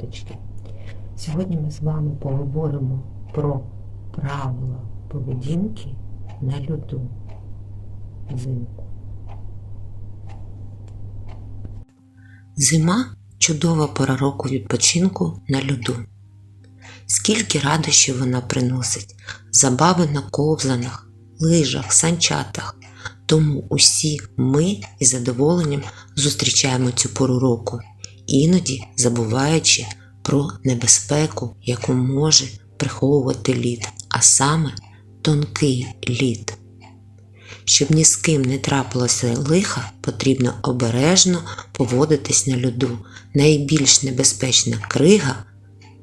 діточки. Сьогодні ми з вами поговоримо про правила поведінки на льоду взимку. Зима чудова пора року відпочинку на льоду. Скільки радощів вона приносить, забави на ковзанах, лижах, санчатах. Тому усі ми із задоволенням зустрічаємо цю пору року, іноді забуваючи про небезпеку, яку може приховувати лід, а саме тонкий лід. Щоб ні з ким не трапилося лиха, потрібно обережно поводитись на льоду. Найбільш небезпечна крига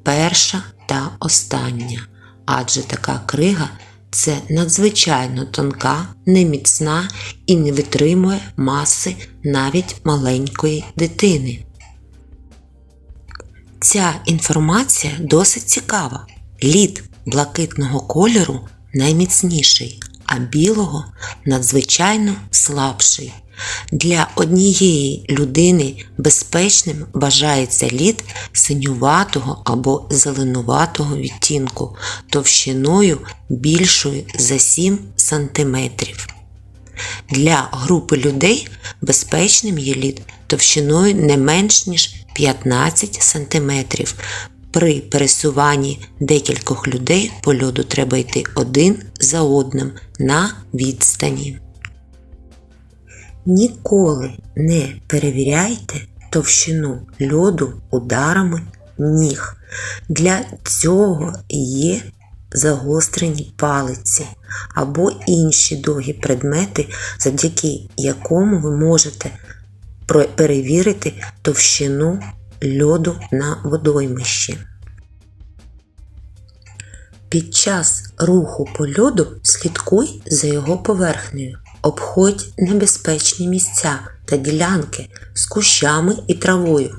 перша та остання, адже така крига це надзвичайно тонка, неміцна і не витримує маси навіть маленької дитини. Ця інформація досить цікава. Лід блакитного кольору найміцніший, а білого надзвичайно слабший. Для однієї людини безпечним вважається лід синюватого або зеленуватого відтінку товщиною більшою за 7 см. Для групи людей безпечним є лід товщиною не менш ніж 15 см. При пересуванні декількох людей по льоду треба йти один за одним на відстані. Ніколи не перевіряйте товщину льоду ударами ніг. Для цього є загострені палиці або інші довгі предмети, завдяки якому ви можете перевірити товщину льоду на водоймищі. Під час руху по льоду слідкуй за його поверхнею. Обходь небезпечні місця та ділянки з кущами і травою.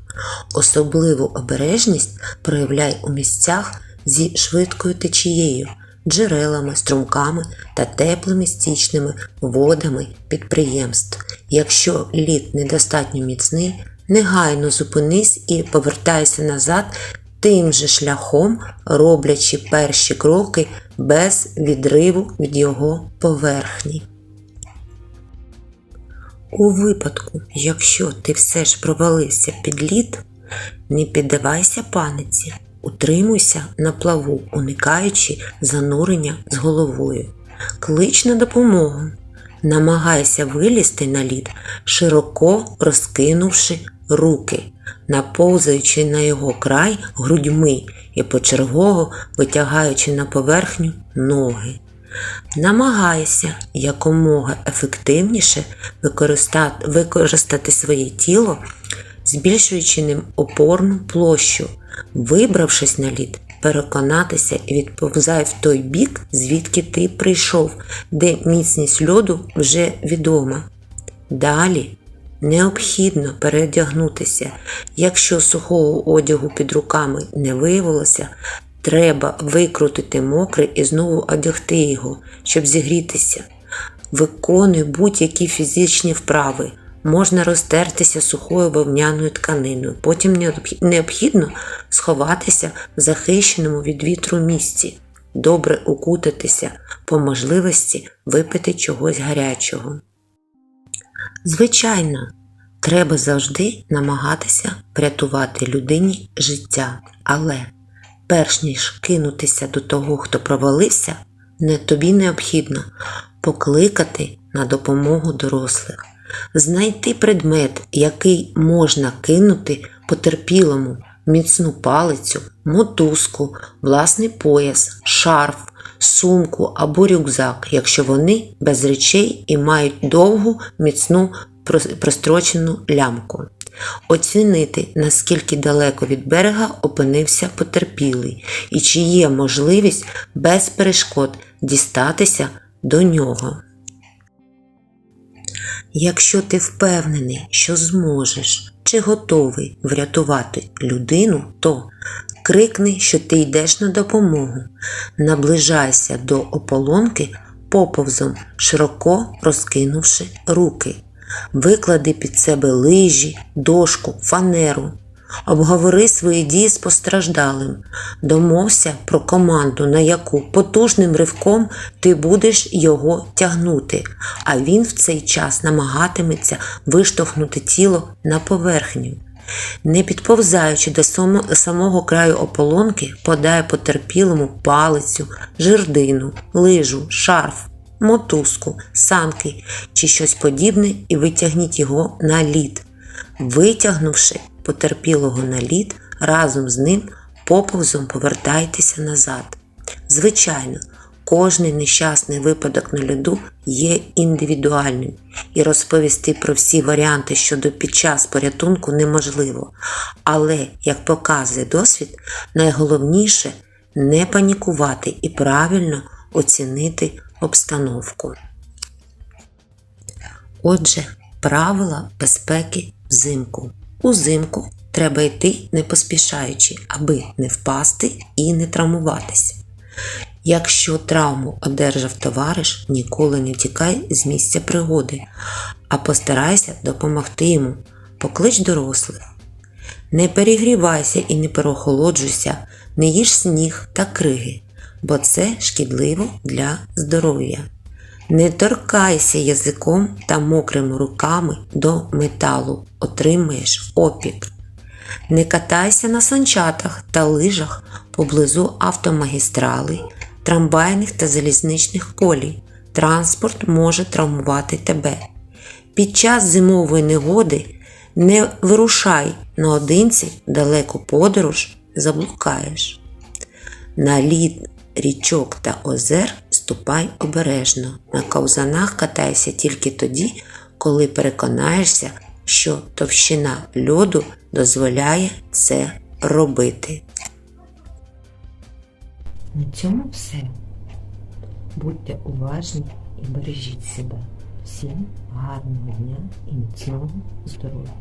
Особливу обережність проявляй у місцях зі швидкою течією, джерелами, струмками та теплими стічними водами підприємств. Якщо лід недостатньо міцний, негайно зупинись і повертайся назад тим же шляхом, роблячи перші кроки без відриву від його поверхні. У випадку, якщо ти все ж провалився під лід, не піддавайся паниці, утримуйся на плаву, уникаючи занурення з головою. Клич на допомогу. Намагайся вилізти на лід, широко розкинувши руки, наповзаючи на його край грудьми і почергово витягаючи на поверхню ноги. Намагайся якомога ефективніше використати, своє тіло, збільшуючи ним опорну площу, вибравшись на лід, переконатися і відповзай в той бік, звідки ти прийшов, де міцність льоду вже відома. Далі необхідно переодягнутися. Якщо сухого одягу під руками не виявилося, Треба викрутити мокрий і знову одягти його, щоб зігрітися. Виконуй будь-які фізичні вправи. Можна розтертися сухою вовняною тканиною. Потім необхідно сховатися в захищеному від вітру місці, добре укутатися, по можливості випити чогось гарячого. Звичайно, треба завжди намагатися врятувати людині життя, але перш ніж кинутися до того, хто провалився, не тобі необхідно покликати на допомогу дорослих, знайти предмет, який можна кинути потерпілому, міцну палицю, мотузку, власний пояс, шарф, сумку або рюкзак, якщо вони без речей і мають довгу міцну прострочену лямку. Оцінити, наскільки далеко від берега опинився потерпілий і чи є можливість без перешкод дістатися до нього. Якщо ти впевнений, що зможеш чи готовий врятувати людину, то крикни, що ти йдеш на допомогу, наближайся до ополонки поповзом, широко розкинувши руки. Виклади під себе лижі, дошку, фанеру. Обговори свої дії з постраждалим. Домовся про команду, на яку потужним ривком ти будеш його тягнути, а він в цей час намагатиметься виштовхнути тіло на поверхню. Не підповзаючи до самого краю ополонки, подай потерпілому палицю, жердину, лижу, шарф, мотузку, санки чи щось подібне і витягніть його на лід. Витягнувши потерпілого на лід, разом з ним поповзом повертайтеся назад. Звичайно, кожний нещасний випадок на льоду є індивідуальним, і розповісти про всі варіанти щодо під час порятунку неможливо. Але, як показує досвід, найголовніше не панікувати і правильно оцінити обстановку. Отже, правила безпеки взимку. Узимку треба йти не поспішаючи, аби не впасти і не травмуватися. Якщо травму одержав товариш, ніколи не тікай з місця пригоди, а постарайся допомогти йому. Поклич дорослих. Не перегрівайся і не переохолоджуйся, не їж сніг та криги, бо це шкідливо для здоров'я. Не торкайся язиком та мокрими руками до металу, отримаєш опік. Не катайся на санчатах та лижах поблизу автомагістралей, трамвайних та залізничних колій. Транспорт може травмувати тебе. Під час зимової негоди не вирушай наодинці далеку подорож, заблукаєш. На лід річок та озер ступай обережно. На ковзанах катайся тільки тоді, коли переконаєшся, що товщина льоду дозволяє це робити. На цьому все. Будьте уважні і бережіть себе. Всім гарного дня і міцного здоров'я!